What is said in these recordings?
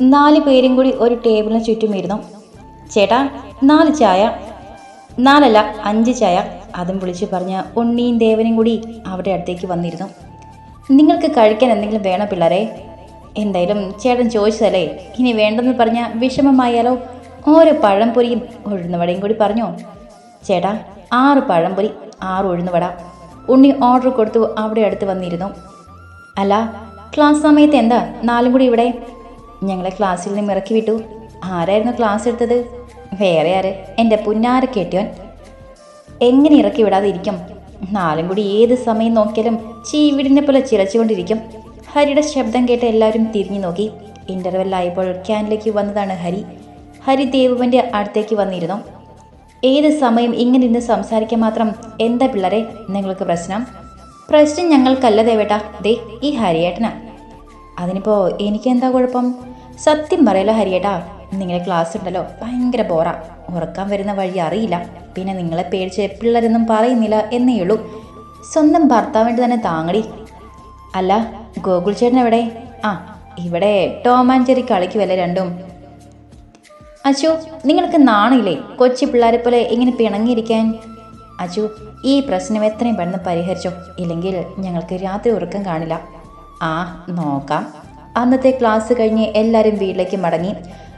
നാല് പേരും കൂടി ഒരു ടേബിളിന് ചുറ്റും ഇരുന്നു. ചേട്ടാ നാല് ചായ. നാലല്ല അഞ്ച് ചായ. അതും വിളിച്ചു പറഞ്ഞ ഉണ്ണിയും ദേവനും കൂടി അവരുടെ അടുത്തേക്ക് വന്നിരുന്നു. നിങ്ങൾക്ക് കഴിക്കാൻ എന്തെങ്കിലും വേണോ പിള്ളേരെ? എന്തായാലും ചേട്ടൻ ചോദിച്ചതല്ലേ ഇനി വേണ്ടെന്ന് പറഞ്ഞ വിഷമമായാലോ? ഓരോ പഴംപൊരിയും ഉഴുന്നുവടയും കൂടി പറഞ്ഞോ? ചേട്ടാ ആറ് പഴംപൊരി ആറ് ഉഴുന്നുവട ഉണ്ണി ഓർഡർ കൊടുത്തു അവിടെ അടുത്ത് വന്നിരുന്നു. അല്ല ക്ലാസ് സമയത്ത് എന്താ നാലും കൂടി ഇവിടെ? ഞങ്ങളെ ക്ലാസ്സിൽ നിന്ന് ഇറക്കി വിട്ടു. ആരായിരുന്നു ക്ലാസ് എടുത്തത്? വേറെ ആര്? എന്റെ പുന്നാര കെട്ടിയോൻ എങ്ങനെ ഇറക്കി വിടാതിരിക്കും? നാലും കൂടി ഏത് സമയം നോക്കിയാലും ചീവിടിനെ പോലെ ചിരച്ചുകൊണ്ടിരിക്കും. ഹരിയുടെ ശബ്ദം കേട്ട് എല്ലാവരും തിരിഞ്ഞു നോക്കി. ഇന്റർവെല്ലായപ്പോൾ ക്യാനിലേക്ക് വന്നതാണ് ഹരി. ഹരി ദേവുവിന്റെ അടുത്തേക്ക് വന്നിരുന്നു. ഏത് സമയം ഇങ്ങനെ ഇരുന്ന് സംസാരിക്കാൻ മാത്രം? എന്താ പിള്ളേരെ നിങ്ങൾക്ക് പ്രശ്നം? പ്രശ്നം ഞങ്ങൾക്കല്ല ദേവേട്ടാ. ദേ ഈ ഹരിയേട്ടനാ. അതിനിപ്പോൾ എനിക്കെന്താ കുഴപ്പം? സത്യം പറയലോ ഹരിയേട്ടാ നിങ്ങളെ ക്ലാസ് ഉണ്ടല്ലോ ഭയങ്കര ബോറാ ഉറക്കാൻ വരുന്ന വഴി അറിയില്ല. പിന്നെ നിങ്ങളെ പേടിച്ച് പിള്ളേരൊന്നും പറയുന്നില്ല എന്നേ ഉള്ളൂ. സ്വന്തം ഭർത്താവിന്റെ തന്നെ താങ്ങടി. അല്ല ഗോകുൽ ചേട്ടൻ എവിടെ? ആ ഇവിടെ ടോം ആൻഡ് കളിക്കുമല്ലേ രണ്ടും. അച്ചു നിങ്ങൾക്ക് നാണില്ലേ? കൊച്ചു പിള്ളേരെ പോലെ ഇങ്ങനെ പിണങ്ങിയിരിക്കാൻ. അച്ചു ഈ പ്രശ്നം എത്രയും പെട്ടെന്ന് പരിഹരിച്ചോ. ഇല്ലെങ്കിൽ ഞങ്ങൾക്ക് രാത്രി ഉറക്കം കാണില്ല. ആ നോക്കാം. അന്നത്തെ ക്ലാസ് കഴിഞ്ഞ് എല്ലാവരും വീട്ടിലേക്ക് മടങ്ങി.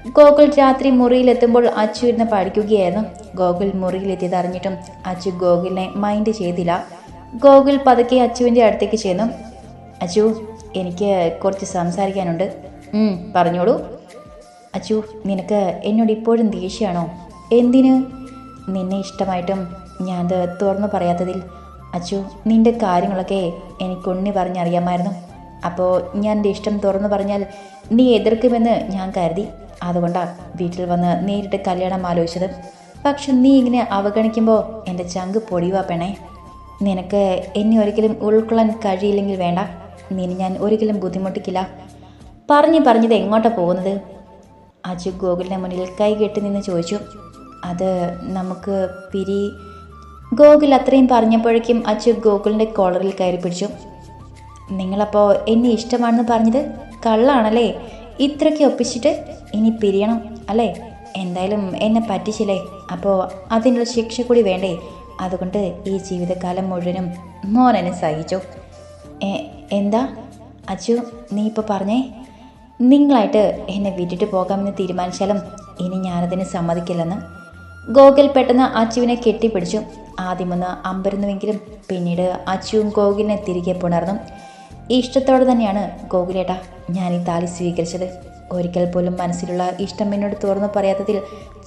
ഗോകുൽ രാത്രി മുറിയിലെത്തുമ്പോൾ അച്ചു ഇരുന്ന് പഠിക്കുകയായിരുന്നു. ഗോകുൽ മുറിയിലെത്തിയത് അറിഞ്ഞിട്ടും അച്ചു ഗോകുലിനെ മൈൻഡ് ചെയ്തില്ല. ഗോകുൽ പതുക്കെ അച്ചുവിന്റെ അടുത്തേക്ക് ചെന്നു. അച്ചു എനിക്ക് കുറച്ച് സംസാരിക്കാനുണ്ട്. പറഞ്ഞോളൂ. അച്ചു നിനക്ക് എന്നോട് ഇപ്പോഴും ദേഷ്യമാണോ? എന്തിന്? നിന്നെ ഇഷ്ടമായിട്ടും ഞാനത് തുറന്നു പറയാത്തതിൽ അച്ചു നിന്റെ കാര്യങ്ങളൊക്കെ എനിക്കൊണ്ണി പറഞ്ഞറിയാമായിരുന്നു. അപ്പോൾ ഞാൻ എന്റെ ഇഷ്ടം തുറന്നു പറഞ്ഞാൽ നീ എതിർക്കുമെന്ന് ഞാൻ കരുതി. അതുകൊണ്ടാണ് വീട്ടിൽ വന്ന് നേരിട്ട് കല്യാണം ആലോചിച്ചത്. പക്ഷെ നീ ഇങ്ങനെ അവഗണിക്കുമ്പോൾ എന്റെ ചങ്ക് പൊടിയുവാ പെണേ നിനക്ക് എന്നെ ഒരിക്കലും ഉൾക്കൊള്ളാൻ കഴിയില്ലെങ്കിൽ വേണ്ട. നിന്നെ ഞാൻ ഒരിക്കലും ബുദ്ധിമുട്ടിക്കില്ല. പറഞ്ഞു പറഞ്ഞത് എങ്ങോട്ടാണ് പോകുന്നത്? അജു ഗോകുലിന്റെ മുന്നിൽ കൈ കെട്ടി നിന്ന് ചോദിച്ചു. അത് നമുക്ക് പിരി. ഗോകുൽ അത്രയും പറഞ്ഞപ്പോഴേക്കും അച്ചു ഗോകുലിന്റെ കോളറിൽ കയറി പിടിച്ചു. നിങ്ങളപ്പോൾ എന്നെ ഇഷ്ടമാണെന്ന് പറഞ്ഞത് കള്ളാണല്ലേ? ഇത്രയ്ക്ക് ഒപ്പിച്ചിട്ട് ഇനി പിരിയണം അല്ലേ? എന്തായാലും എന്നെ പറ്റിച്ചില്ലേ? അപ്പോൾ അതിനുള്ള ശിക്ഷ കൂടി വേണ്ടേ? അതുകൊണ്ട് ഈ ജീവിതകാലം മുഴുവനും മോൻ സഹിച്ചു. എന്താ? അച്ചു നീ ഇപ്പോൾ പറഞ്ഞേ? നിങ്ങളായിട്ട് എന്നെ വിട്ടിട്ട് പോകാമെന്ന് തീരുമാനിച്ചാലും ഇനി ഞാനതിന് സമ്മതിക്കില്ലെന്ന്. ഗോകുൽ പെട്ടെന്ന് അച്ചുവിനെ കെട്ടിപ്പിടിച്ചു. ആദ്യമൊന്ന് അമ്പരുന്നുവെങ്കിലും പിന്നീട് അച്ചുവും ഗോകുലിനെ തിരികെ പുണർന്നു. ഇഷ്ടത്തോടെ തന്നെയാണ് ഗോകുലേട്ട ഞാൻ ഈ താലി സ്വീകരിച്ചത്. ഒരിക്കൽ പോലും മനസ്സിലുള്ള ഇഷ്ടം എന്നോട് തുറന്നു പറയാത്തതിൽ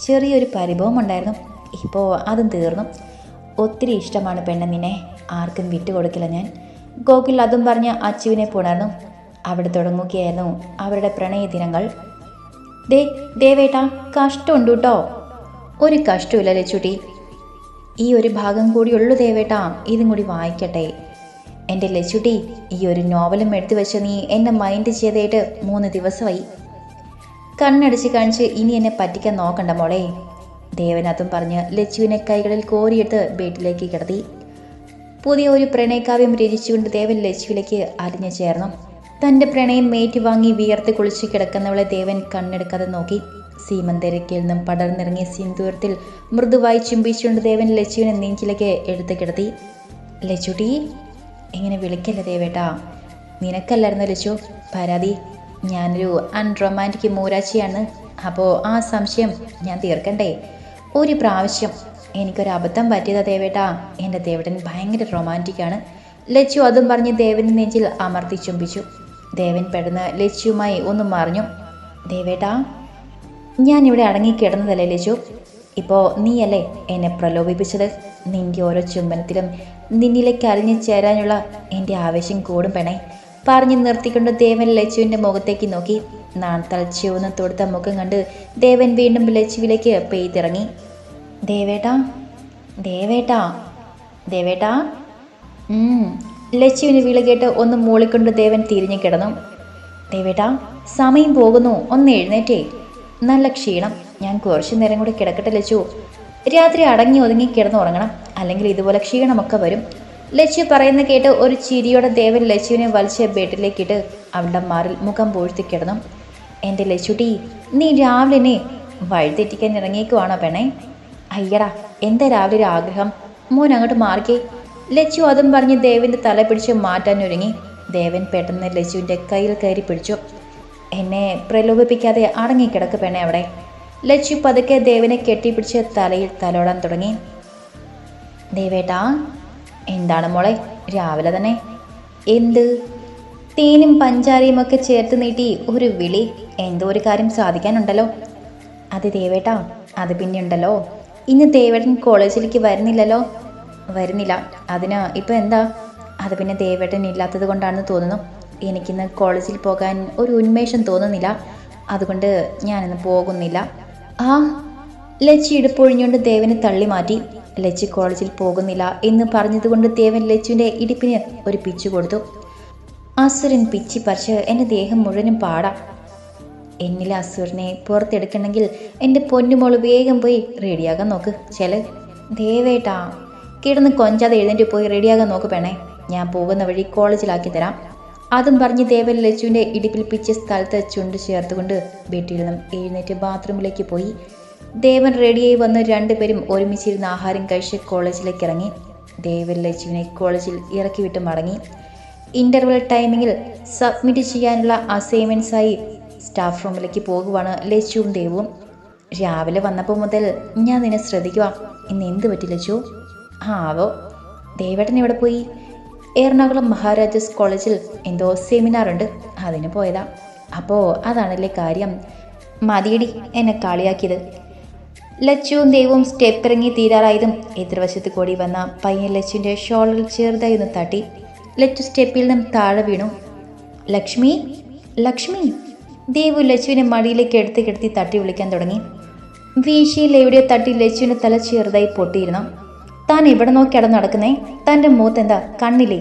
ചെറിയൊരു പരിഭവം ഉണ്ടായിരുന്നു. ഇപ്പോൾ അതും തീർന്നു. ഒത്തിരി ഇഷ്ടമാണ് പെണ്ണ നിന്നെ. ആർക്കും വിട്ടുകൊടുക്കില്ല ഞാൻ. ഗോകുൽ അതും പറഞ്ഞ് അച്ചുവിനെ പുണർന്നു. അവിടെ തുടങ്ങുകയായിരുന്നു അവരുടെ പ്രണയ ദിനങ്ങൾ. ദേ ദേവേട്ട കഷ്ടമുണ്ട് കേട്ടോ. ഒരു കഷ്ടമില്ല ലച്ചുട്ടി. ഈ ഒരു ഭാഗം കൂടിയുള്ളൂ ദേവേട്ട. ഇതും കൂടി വായിക്കട്ടെ. എന്റെ ലച്ചുട്ടി ഈ ഒരു നോവലും എടുത്തു വെച്ച നീ എന്നെ മൈൻഡ് ചെയ്തേട്ട് മൂന്ന് ദിവസമായി. കണ്ണടിച്ച് കാണിച്ച് ഇനി എന്നെ പറ്റിക്കാൻ നോക്കണ്ട മോളെ. ദേവനാഥും പറഞ്ഞ് ലച്ചുവിനെ കൈകളിൽ കോരിയെടുത്ത് ബെഡിലേക്ക് കിടത്തി. പുതിയ ഒരു പ്രണയകാവ്യം രചിച്ചുകൊണ്ട് ദേവൻ ലച്ചുവിലേക്ക് അലിഞ്ഞു ചേർന്നു. തന്റെ പ്രണയം മേറ്റ് വാങ്ങി വിയർത്ത് കുളിച്ച് കിടക്കുന്നവളെ ദേവൻ കണ്ണെടുക്കാതെ നോക്കി. സീമന്തരക്കിൽ നിന്നും പടർന്നിറങ്ങിയ സിന്ദൂരത്തിൽ മൃദുവായി ചുംബിച്ചുകൊണ്ട് ദേവൻ ലച്ചുവിനെ നെഞ്ചിലേക്ക് എടുത്തു കിടത്തി. ലച്ചുട്ടി ഇങ്ങനെ വിളിക്കല്ലേ ദേവേട്ടാ? നിനക്കല്ലായിരുന്നു ലച്ചു? പരാതി. ഞാനൊരു അൺറൊമാന്റിക് മൂരാച്ചിയാണ്. അപ്പോൾ ആ സംശയം ഞാൻ തീർക്കണ്ടേ? ഒരു പ്രാവശ്യം എനിക്കൊരു അബദ്ധം പറ്റിയതാ ദേവേട്ടാ. എന്റെ ദേവടൻ ഭയങ്കര റൊമാന്റിക്കാണ് ലച്ചു അതും പറഞ്ഞ് ദേവന്റെ നെഞ്ചിൽ അമർത്തി ചുംബിച്ചു. ദേവൻ പെടുന്ന ലച്ചുവുമായി ഒന്ന് മറിഞ്ഞു. ദേവേട്ടാ ഞാൻ ഇവിടെ അടങ്ങിക്കിടന്നതല്ലേ ലച്ചു? ഇപ്പോൾ നീയല്ലേ എന്നെ പ്രലോഭിപ്പിച്ചത്? നിന്റെ ഓരോ ചുംബനത്തിലും നിന്നിലേക്ക് അലിഞ്ഞു ചേരാനുള്ള എന്റെ ആവേശം കൂടും പെണേ പറഞ്ഞു നിർത്തിക്കൊണ്ട് ദേവൻ ലച്ചുവിന്റെ മുഖത്തേക്ക് നോക്കി. നാണത്താൽ ചുവന്ന് തൊടുത്ത മുഖം കണ്ട് ദേവൻ വീണ്ടും ലച്ചുവിലേക്ക് പെയ്തിറങ്ങി. ദേവേട്ടാ ദേവേട്ടാ ദേവേട്ടാ. ലച്ചുവിന് വിളി കേട്ട് ഒന്ന് മൂളിക്കൊണ്ട് ദേവൻ തിരിഞ്ഞു കിടന്നു. ദേവേട്ടാ സമയം പോകുന്നു ഒന്ന് എഴുന്നേറ്റേ. നല്ല ക്ഷീണം. ഞാൻ കുറച്ചു നേരം കൂടി കിടക്കട്ടെ ലച്ചു. രാത്രി അടങ്ങി ഒതുങ്ങി കിടന്നുറങ്ങണം അല്ലെങ്കിൽ ഇതുപോലെ ക്ഷീണമൊക്കെ വരും. ലച്ചു പറയുന്ന കേട്ട് ഒരു ചിരിയോടെ ദേവൻ ലച്ചുവിനെ വലിച്ച ബെഡിലേക്കിട്ട് അവളുടെ മാറിൽ മുഖം പൂഴ്ത്തി കിടന്നു. എന്റെ ലച്ചുട്ടി നീ രാവിലെ എന്നെ വഴിതെറ്റിക്കാൻ ഇറങ്ങിയേക്കുവാണോ പെണ്ണേ? അയ്യടാ എന്താ രാവിലെ ഒരു ആഗ്രഹം? മോൻ അങ്ങോട്ട് മാറിക്കേ. ലച്ചു അതും പറഞ്ഞ് ദേവിന്റെ തല പിടിച്ച് മാറ്റാൻ ഒരുങ്ങി. ദേവൻ പെട്ടെന്ന് ലച്ചുവിന്റെ കയ്യിൽ കയറി പിടിച്ചു. എന്നെ പ്രലോഭിപ്പിക്കാതെ അടങ്ങിക്കിടക്ക് പെണ്ണെ അവിടെ. ലച്ചു പതുക്കെ ദേവനെ കെട്ടിപ്പിടിച്ച് തലയിൽ തലോടാൻ തുടങ്ങി. ദേവേട്ടാ എന്താണ് മോളെ? രാവിലെ തന്നെ. എന്ത്? തേനും പഞ്ചാരയും ഒക്കെ ചേർത്ത് നീട്ടി ഒരു വിളി. എന്തോ ഒരു കാര്യം സാധിക്കാനുണ്ടല്ലോ. അത് ദേവേട്ടാ അത് പിന്നെ ഉണ്ടല്ലോ ഇന്ന് ദേവേട്ടൻ കോളേജിലേക്ക് വരുന്നില്ലല്ലോ? വരുന്നില്ല. അതിന് ഇപ്പം എന്താ? അത് പിന്നെ ദേവേട്ടൻ ഇല്ലാത്തത് കൊണ്ടാണെന്ന് തോന്നുന്നു. എനിക്കിന്ന് കോളേജിൽ പോകാൻ ഒരു ഉന്മേഷം തോന്നുന്നില്ല. അതുകൊണ്ട് ഞാനിന്ന് പോകുന്നില്ല. ആ ലച്ചി ഇടുപ്പൊഴിഞ്ഞുകൊണ്ട് ദേവനെ തള്ളി മാറ്റി. ലച്ചി കോളേജിൽ പോകുന്നില്ല എന്ന് പറഞ്ഞതുകൊണ്ട് ദേവൻ ലച്ചുവിന്റെ ഇടുപ്പിന് ഒരു പിച്ചു കൊടുത്തു. അസുരൻ പിച്ചി പറിച്ച് എന്റെ ദേഹം മുഴുവനും പാടാം. എന്നിലെ അസുരനെ പുറത്തെടുക്കണമെങ്കിൽ എന്റെ പൊന്നുമോൾ വേഗം പോയി റെഡിയാകാൻ നോക്ക്. ചില. ദേവേട്ടാ കിടന്ന് കൊഞ്ചാതെ എഴുന്നേറ്റ് പോയി റെഡിയാകാൻ നോക്ക് പെണേ ഞാൻ പോകുന്ന വഴി കോളേജിലാക്കി തരാം. അതും പറഞ്ഞ് ദേവൻ ലച്ചുവിന്റെ ഇടുപ്പിൽ പിച്ച സ്ഥലത്ത് ചുണ്ട് ചേർത്തുകൊണ്ട് വീട്ടിൽ നിന്നും എഴുന്നേറ്റ് ബാത്റൂമിലേക്ക് പോയി. ദേവൻ റെഡിയായി വന്ന് രണ്ടുപേരും ഒരുമിച്ചിരുന്ന് ആഹാരം കഴിച്ച് കോളേജിലേക്ക് ഇറങ്ങി. ദേവൻ ലച്ചുവിനെ കോളേജിൽ ഇറക്കി വിട്ട് മടങ്ങി. ഇന്റർവെൽ ടൈമിങ്ങിൽ സബ്മിറ്റ് ചെയ്യാനുള്ള അസൈൻമെന്റ്സായി സ്റ്റാഫ് റൂമിലേക്ക് പോകുവാണ് ലച്ചുവും ദേവും. രാവിലെ വന്നപ്പോൾ മുതൽ ഞാൻ നിന്നെ ശ്രദ്ധിക്കുക ഇന്ന് എന്ത് പറ്റി ലച്ചു? ആവോ. ദേവേട്ടൻ എവിടെ പോയി? എറണാകുളം മഹാരാജാസ് കോളേജിൽ എന്തോ സെമിനാർ ഉണ്ട്. അതിന് പോയതാ. അപ്പോൾ അതാണല്ലേ കാര്യം. മതിയടി എന്നെ കളിയാക്കിയത്. ലച്ചുവും ദൈവവും സ്റ്റെപ്പ് ഇറങ്ങി തീരാറായതും എതിർവശത്ത് കൂടി വന്ന പയ്യൻ ലച്ചുവിന്റെ ഷോളിൽ ചെറുതായി ഒന്ന് തട്ടി. ലച്ചു സ്റ്റെപ്പിൽ നിന്നും താഴെ വീണു. ലക്ഷ്മി ലക്ഷ്മി. ദേവു ലച്ചുവിനെ മടിയിലേക്ക് എടുത്ത് കിടത്തി തട്ടി വിളിക്കാൻ തുടങ്ങി. വീശിയിൽ എവിടെയോ തട്ടി ലച്ചുവിന്റെ തല ചെറുതായി പൊട്ടിയിരുന്നു. താൻ ഇവിടെ നോക്കിയാണ് നടക്കുന്നേ? തന്റെ മൂത്ത് എന്താ കണ്ണില്ലേ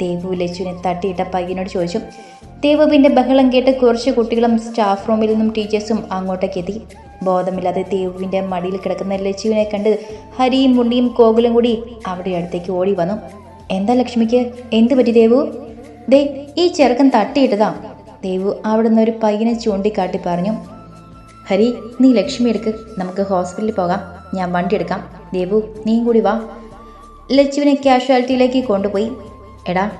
ദേവു ലച്ചുവിനെ തട്ടിയിട്ട പയ്യനോട് ചോദിച്ചു. ദേവുവിന്റെ ബഹളം കേട്ട് കുറച്ച് കുട്ടികളും സ്റ്റാഫ് റൂമിൽ നിന്നും ടീച്ചേഴ്സും അങ്ങോട്ടേക്ക് എത്തി. ബോധമില്ലാതെ ദേവുവിന്റെ മടിയിൽ കിടക്കുന്ന ലച്ചുവിനെ കണ്ട് ഹരിയും മുണ്ടിയും കോകുലും കൂടി അവിടെ അടുത്തേക്ക് ഓടി വന്നു. എന്താ ലക്ഷ്മിക്ക്? എന്ത് പറ്റി ദേവു? ദേ ഈ ചെറുക്കൻ തട്ടിയിട്ടതാ. ദേവു അവിടെ നിന്ന് ഒരു പയ്യനെ ചൂണ്ടിക്കാട്ടി പറഞ്ഞു. ഹരി നീ ലക്ഷ്മി എടുക്ക്. നമുക്ക് ഹോസ്പിറ്റലിൽ പോകാം. ഞാൻ വണ്ടി എടുക്കാം. ദേവു നീയും കൂടി വാ. ലച്ചുവിനെ കാഷ്വാലിറ്റിയിലേക്ക് കൊണ്ടുപോയി. എടാ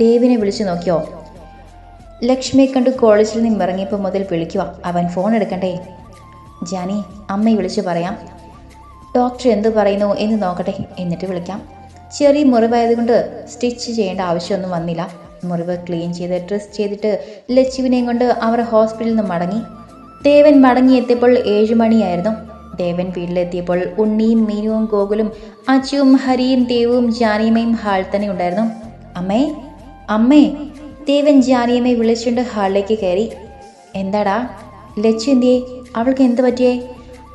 ദേവിനെ വിളിച്ചു നോക്കിയോ? ലക്ഷ്മിയെ കണ്ട് കോളേജിൽ നിന്ന് ഇറങ്ങിയപ്പോൾ മുതൽ വിളിക്കുക. അവൻ ഫോൺ എടുക്കണ്ടേ? ജാനി അമ്മയെ വിളിച്ചു പറയാം. ഡോക്ടർ എന്ത് പറയുന്നു എന്ന് നോക്കട്ടെ. എന്നിട്ട് വിളിക്കാം. ചെറിയ മുറിവായതുകൊണ്ട് സ്റ്റിച്ച് ചെയ്യേണ്ട ആവശ്യമൊന്നും വന്നില്ല. മുറിവ് ക്ലീൻ ചെയ്ത് ഡ്രസ് ചെയ്തിട്ട് ലച്ചുവിനെയും കൊണ്ട് അവർ ഹോസ്പിറ്റലിൽ നിന്ന് മടങ്ങി. ദേവൻ മടങ്ങിയെത്തിയപ്പോൾ ഏഴ് മണിയായിരുന്നു. ദേവൻ വീട്ടിലെത്തിയപ്പോൾ ഉണ്ണിയും മീനുവും ഗോകുലും അച്ചുവും ഹരിയും ദേവും ജാനിയമ്മയും ഹാൾ തന്നെ ഉണ്ടായിരുന്നു. അമ്മേ അമ്മേ ദേവൻ ജാനിയമ്മയെ വിളിച്ചുകൊണ്ട് ഹാളിലേക്ക് കയറി. എന്താടാ ലച്ചു എന്തിയേ? അവൾക്ക് എന്ത് പറ്റിയേ?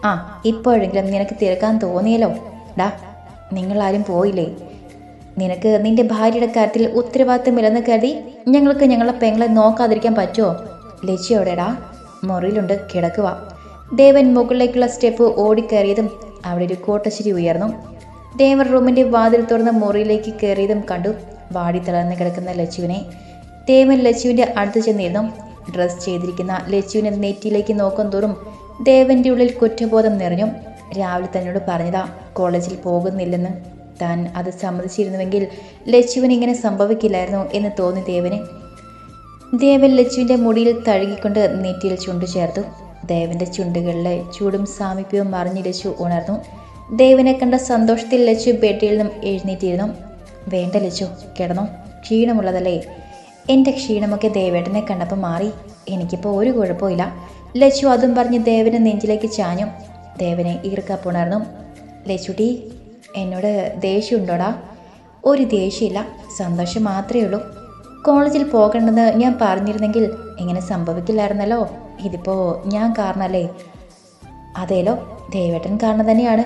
ആ ഇപ്പോഴെങ്കിലും നിനക്ക് തിരക്കാൻ തോന്നിയല്ലോ. ഡാ നിങ്ങളാരും പോയില്ലേ? നിനക്ക് നിന്റെ ഭാര്യയുടെ കാര്യത്തിൽ ഉത്തരവാദിത്തമില്ലെന്ന് കരുതി ഞങ്ങൾക്ക് ഞങ്ങളെ പെങ്ങളെ നോക്കാതിരിക്കാൻ പറ്റുമോ? ലച്ചു എവിടെടാ മുറിയിലുണ്ട് കിടക്കുക ദേവൻ മുകളിലേക്കുള്ള സ്റ്റെപ്പ് ഓടിക്കയറിയതും അവിടെ ഒരു കോട്ടശ്ശേരി ഉയർന്നു. ദേവൻ റൂമിന്റെ വാതിൽ തുറന്ന മുറിയിലേക്ക് കയറിയതും കണ്ടു. വാടി തളർന്ന് കിടക്കുന്ന ലച്ചുവിനെ. ദേവൻ ലച്ചുവിന്റെ അടുത്ത് ചെന്നിരുന്നു. ഡ്രസ് ചെയ്തിരിക്കുന്ന ലച്ചുവിനെ നെറ്റിയിലേക്ക് നോക്കും തോറും ദേവന്റെ ഉള്ളിൽ കുറ്റബോധം നിറഞ്ഞു. രാവിലെ തന്നോട് പറഞ്ഞതാ കോളേജിൽ പോകുന്നില്ലെന്ന്. താൻ അത് സമ്മതിച്ചിരുന്നുവെങ്കിൽ ലച്ചുവിന് ഇങ്ങനെ സംഭവിക്കില്ലായിരുന്നു എന്ന് തോന്നി ദേവന്. ദേവൻ ലച്ചുവിന്റെ മുടിയിൽ തഴുകിക്കൊണ്ട് നെറ്റിയിൽ ചുണ്ടു ചേർത്തു. ദേവന്റെ ചുണ്ടുകളിലെ ചൂടും സാമീപ്യവും മറിഞ്ഞ് ഉണർന്നു. ദേവനെ കണ്ട സന്തോഷത്തിൽ ലച്ചു ബെഡിൽ നിന്നും എഴുന്നേറ്റിരുന്നു. വേണ്ട ലച്ചു കിടന്നു. ക്ഷീണമുള്ളതല്ലേ? എന്റെ ക്ഷീണമൊക്കെ ദേവേട്ടനെ കണ്ടപ്പോൾ മാറി. എനിക്കിപ്പോൾ ഒരു കുഴപ്പമില്ല ലച്ചു അതും പറഞ്ഞ് ദേവനെ നെഞ്ചിലേക്ക് ചാഞ്ഞു. ദേവനെ ഈർക്കപ്പുണർന്നു ലച്ചുടി എന്നോട് ദേഷ്യമുണ്ടോടാ? ഒരു ദേഷ്യമില്ല. സന്തോഷം മാത്രമേ ഉള്ളൂ. കോളേജിൽ പോകണ്ടെന്ന് ഞാൻ പറഞ്ഞിരുന്നെങ്കിൽ ഇങ്ങനെ സംഭവിക്കില്ലായിരുന്നല്ലോ. ഇതിപ്പോൾ ഞാൻ കാരണല്ലേ? അതേലോ ദേവേട്ടൻ കാരണം തന്നെയാണ്.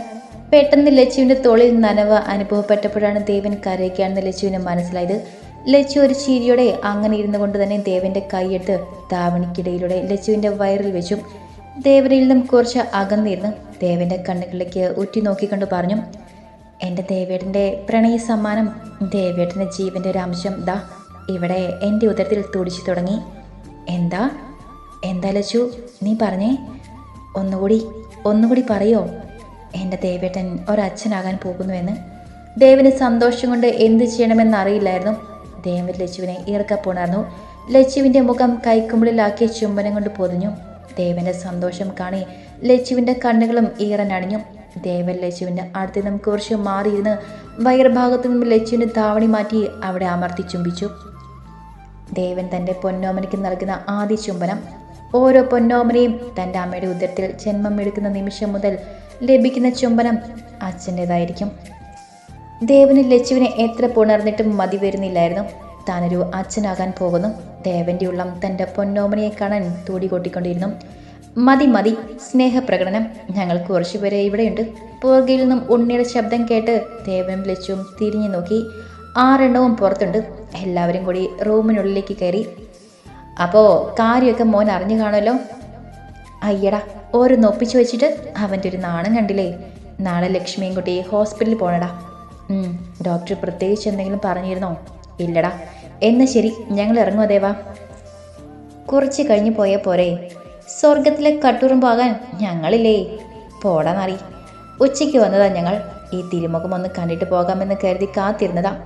പെട്ടെന്ന് ലച്ചുവിന്റെ തോളിൽ നനവ് അനുഭവപ്പെട്ടപ്പോഴാണ് ദേവൻ കരയ്ക്കാണെന്ന് ലച്ചുവിന് മനസ്സിലായത്. ലച്ചു ഒരു ചിരിയോടെ അങ്ങനെ ഇരുന്നു കൊണ്ട് തന്നെ ദേവന്റെ കൈയെടുത്ത് ധാവണിക്കിടയിലൂടെ ലച്ചുവിന്റെ വയറിൽ വെച്ചു. ദേവനിൽ നിന്നും കുറച്ച് അകന്നിരുന്ന് ദേവന്റെ കണ്ണുകളിലേക്ക് ഉറ്റി നോക്കിക്കൊണ്ട് പറഞ്ഞു എന്റെ ദേവേട്ടന്റെ പ്രണയ സമ്മാനം ദേവേട്ടന്റെ ജീവന്റെ ഒരു അംശം ദാ. ഇവിടെ എന്റെ ഉദരത്തിൽ തുടിച്ചു തുടങ്ങി. എന്താ? എന്താ ലച്ചു നീ പറഞ്ഞേ. ഒന്നുകൂടി ഒന്നുകൂടി പറയോ? എന്റെ ദേവേട്ടൻ ഒരച്ഛനാകാൻ പോകുന്നുവെന്ന്. ദേവന് സന്തോഷം കൊണ്ട് എന്ത് ചെയ്യണമെന്ന് അറിയില്ലായിരുന്നു. ദേവൻ ലച്ചുവിനെ ഇറക്കപ്പോണായിരുന്നു ലച്ചുവിന്റെ മുഖം കൈക്കുമ്പിളിലാക്കിയ ചുംബനം കൊണ്ട് പൊതിഞ്ഞു. ദേവന്റെ സന്തോഷം കാണി ലച്ചുവിന്റെ കണ്ണുകളും ഈറനണിഞ്ഞു ദേവൻ ലച്ചുവിന്റെ അടുത്ത് നിന്നും കുറച്ച് മാറിയിരുന്ന് വയർഭാഗത്തു നിന്നും ലച്ചുവിന്റെ താവണി മാറ്റി അവിടെ അമർത്തി ചുംബിച്ചു. ദേവൻ തന്റെ പൊന്നോമനയ്ക്ക് നൽകുന്ന ആദ്യ ചുംബനം. ഓരോ പൊന്നോമനയും തന്റെ അമ്മയുടെ ഉദരത്തിൽ ജന്മം എടുക്കുന്ന നിമിഷം മുതൽ ലഭിക്കുന്ന ചുംബനം അച്ഛന്റെതായിരിക്കും ദേവന് ലച്ചുവിനെ എത്ര പുണർന്നിട്ടും മതി വരുന്നില്ലായിരുന്നു. താനൊരു അച്ഛനാകാൻ പോകുന്നു. ദേവന്റെ ഉള്ളം തന്റെ പൊന്നോമനയെ കാണാൻ തൂടി കൊട്ടിക്കൊണ്ടിരുന്നു. മതി മതി സ്നേഹപ്രകടനം. ഞങ്ങൾ കുറച്ചുപേരെ ഇവിടെയുണ്ട്. പുറകിൽ നിന്നും ഉണ്ണിയുടെ ശബ്ദം കേട്ട് ദേവനും ലച്ചുവും തിരിഞ്ഞു നോക്കി. ആറെണ്ണവും പുറത്തുണ്ട്. എല്ലാവരും കൂടി റൂമിനുള്ളിലേക്ക് കയറി. അപ്പോൾ കാര്യമൊക്കെ മോൻ അറിഞ്ഞു കാണുമല്ലോ? അയ്യടാ ഓരോന്ന് ഒപ്പിച്ചു വെച്ചിട്ട് അവന്റെ ഒരു നാണം കണ്ടില്ലേ? നാളെ ലക്ഷ്മിയും കുട്ടി ഹോസ്പിറ്റലിൽ പോണടാ. ഡോക്ടർ പ്രത്യേകിച്ച് എന്തെങ്കിലും പറഞ്ഞിരുന്നോ? ഇല്ലടാ. എന്നാ ശരി ഞങ്ങൾ ഇറങ്ങുമോ ദേവാ കുറച്ച് കഴിഞ്ഞ് പോയ പോരെ. സ്വർഗത്തിലെ കട്ടുറുമ്പാകാൻ ഞങ്ങളില്ലേ? പോടാന്നറി നാറി. ഉച്ചയ്ക്ക് വന്നതാ ഞങ്ങൾ. ഈ തിരുമുഖം ഒന്ന് കണ്ടിട്ട് പോകാമെന്ന് കരുതി കാത്തിരുന്നതാ.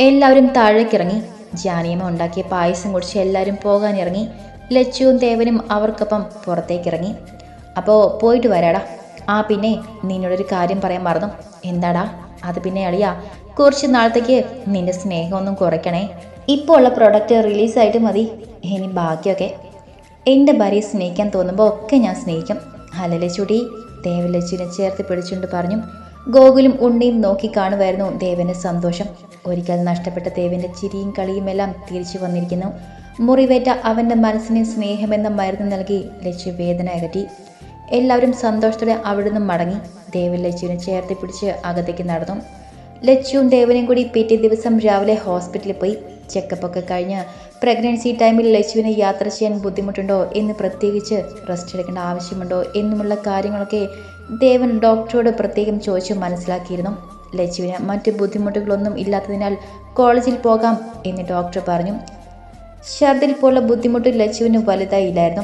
എല്ലാവരും താഴേക്കിറങ്ങി. ജാനിയമ്മ ഉണ്ടാക്കിയ പായസം കുടിച്ച് എല്ലാവരും പോകാനിറങ്ങി ലച്ചുവും ദേവനും അവർക്കൊപ്പം പുറത്തേക്കിറങ്ങി. അപ്പോൾ പോയിട്ട് വരാടാ. ആ പിന്നെ നിന്നോടൊരു കാര്യം പറയാൻ മറന്നു. എന്താടാ? അത് പിന്നെ അളിയാ കുറച്ച് നാളത്തേക്ക് നിന്റെ സ്നേഹമൊന്നും കുറയ്ക്കണേ. ഇപ്പോൾ ഉള്ള പ്രൊഡക്റ്റ് റിലീസായിട്ട് മതി. ഇനി ബാക്കിയൊക്കെ. എന്റെ ഭാര്യയെ സ്നേഹിക്കാൻ തോന്നുമ്പോൾ ഒക്കെ ഞാൻ സ്നേഹിക്കും. അല്ലല്ലേ ചുടി? ദേവലച്ചുവിനെ ചേർത്ത് പിടിച്ചുകൊണ്ട് പറഞ്ഞു. ഗോകുലും ഉണ്ണിയും നോക്കി കാണുമായിരുന്നു ദേവന് സന്തോഷം. ഒരിക്കൽ നഷ്ടപ്പെട്ട ദേവന്റെ ചിരിയും കളിയുമെല്ലാം തിരിച്ചു വന്നിരിക്കുന്നു. മുറിവേറ്റ അവന്റെ മനസ്സിന് സ്നേഹമെന്ന മരുന്ന് നൽകി ലച്ചു വേദന അകറ്റി. എല്ലാവരും സന്തോഷത്തോടെ അവിടുന്ന് മടങ്ങി. ദേവൻ ലച്ചുവിനെ ചേർത്ത് പിടിച്ച് അകത്തേക്ക് നടന്നു. ലച്ചുവും ദേവനും കൂടി പിറ്റേ ദിവസം രാവിലെ ഹോസ്പിറ്റലിൽ പോയി. ചെക്കപ്പ് ഒക്കെ കഴിഞ്ഞ് പ്രഗ്നൻസി ടൈമിൽ ലച്ചുവിനെ യാത്ര ചെയ്യാൻ ബുദ്ധിമുട്ടുണ്ടോ എന്ന് പ്രത്യേകിച്ച് റെസ്റ്റ് എടുക്കേണ്ട ആവശ്യമുണ്ടോ എന്നുമുള്ള കാര്യങ്ങളൊക്കെ ദേവൻ ഡോക്ടറോട് പ്രത്യേകം ചോദിച്ചു മനസ്സിലാക്കിയിരുന്നു. ലച്ചുവിന് മറ്റ് ബുദ്ധിമുട്ടുകളൊന്നും ഇല്ലാത്തതിനാൽ കോളേജിൽ പോകാം എന്ന് ഡോക്ടർ പറഞ്ഞു. ഛർദിൽ പോലുള്ള ബുദ്ധിമുട്ട് ലച്ചുവിന് വലുതായില്ലായിരുന്നു.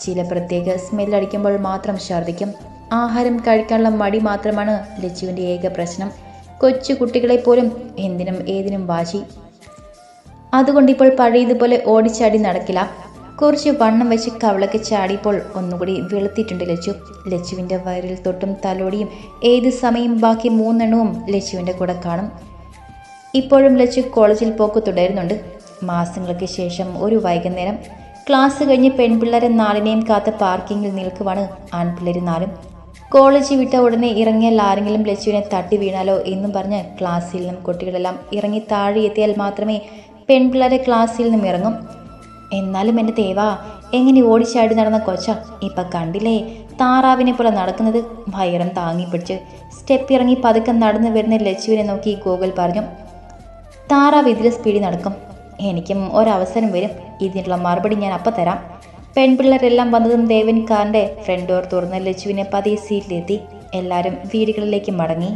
ചില പ്രത്യേക സ്മെല്ലടിക്കുമ്പോൾ മാത്രം ഛർദിക്കും. ആഹാരം കഴിക്കാനുള്ള മടി മാത്രമാണ് ലച്ചുവിന്റെ ഏക പ്രശ്നം. കൊച്ചു കുട്ടികളെ പോലും എന്തിനും ഏതിനും വാശി. അതുകൊണ്ട് ഇപ്പോൾ പഴയതുപോലെ ഓടിച്ചാടി നടക്കില്ല. കുറച്ച് വണ്ണം വെച്ച് കവളൊക്കെ ചാടിയപ്പോൾ ഒന്നുകൂടി വെളുത്തിട്ടുണ്ട് ലച്ചു. ലച്ചുവിന്റെ വയറിൽ തൊട്ടും തലോടിയും ഏത് സമയം ബാക്കി മൂന്നെണ്ണവും ലച്ചുവിന്റെ കൂടെ കാണും. ഇപ്പോഴും ലച്ചു കോളേജിൽ പോക്ക് തുടരുന്നുണ്ട്. മാസങ്ങൾക്ക് ശേഷം ഒരു വൈകുന്നേരം. ക്ലാസ് കഴിഞ്ഞ് പെൺപിള്ളേരെ നാലിനെയും കാത്ത് പാർക്കിങ്ങിൽ നിൽക്കുവാണ് ആൺപിള്ളേർ നാലും. കോളേജ് വിട്ട ഉടനെ ഇറങ്ങിയാൽ ആരെങ്കിലും ലച്ചുവിനെ തട്ടി വീണാലോ എന്നും പറഞ്ഞ് ക്ലാസ്സിൽ നിന്നും കുട്ടികളെല്ലാം ഇറങ്ങി താഴെ എത്തിയാൽ മാത്രമേ പെൺപിള്ളേരെ ക്ലാസ്സിൽ നിന്നും ഇറങ്ങും. എന്നാലും എന്റെ തേവാ എങ്ങനെ ഓടിച്ചാടി നടന്ന കൊച്ച? ഇപ്പൊ കണ്ടില്ലേ താറാവിനെ പോലെ നടക്കുന്നത്. ഭയരം താങ്ങി പിടിച്ച് സ്റ്റെപ്പ് ഇറങ്ങി പതുക്കെ നടന്നു വരുന്ന ലച്ചുവിനെ നോക്കി ഗൂഗിൾ പറഞ്ഞു താറാവ് ഇതിലെ സ്പീഡിൽ നടക്കും. എനിക്കും ഒരവസരം വരും. ഇതിനുള്ള മറുപടി ഞാൻ അപ്പം തരാം. പെൺപിള്ളേരെല്ലാം വന്നതും ദേവൻ കാറിന്റെ ഫ്രണ്ട് ഡോർ തുറന്ന് ലച്ചുവിനെ പതിയെ സീറ്റിലെത്തി എല്ലാവരും വീടുകളിലേക്ക് മടങ്ങി.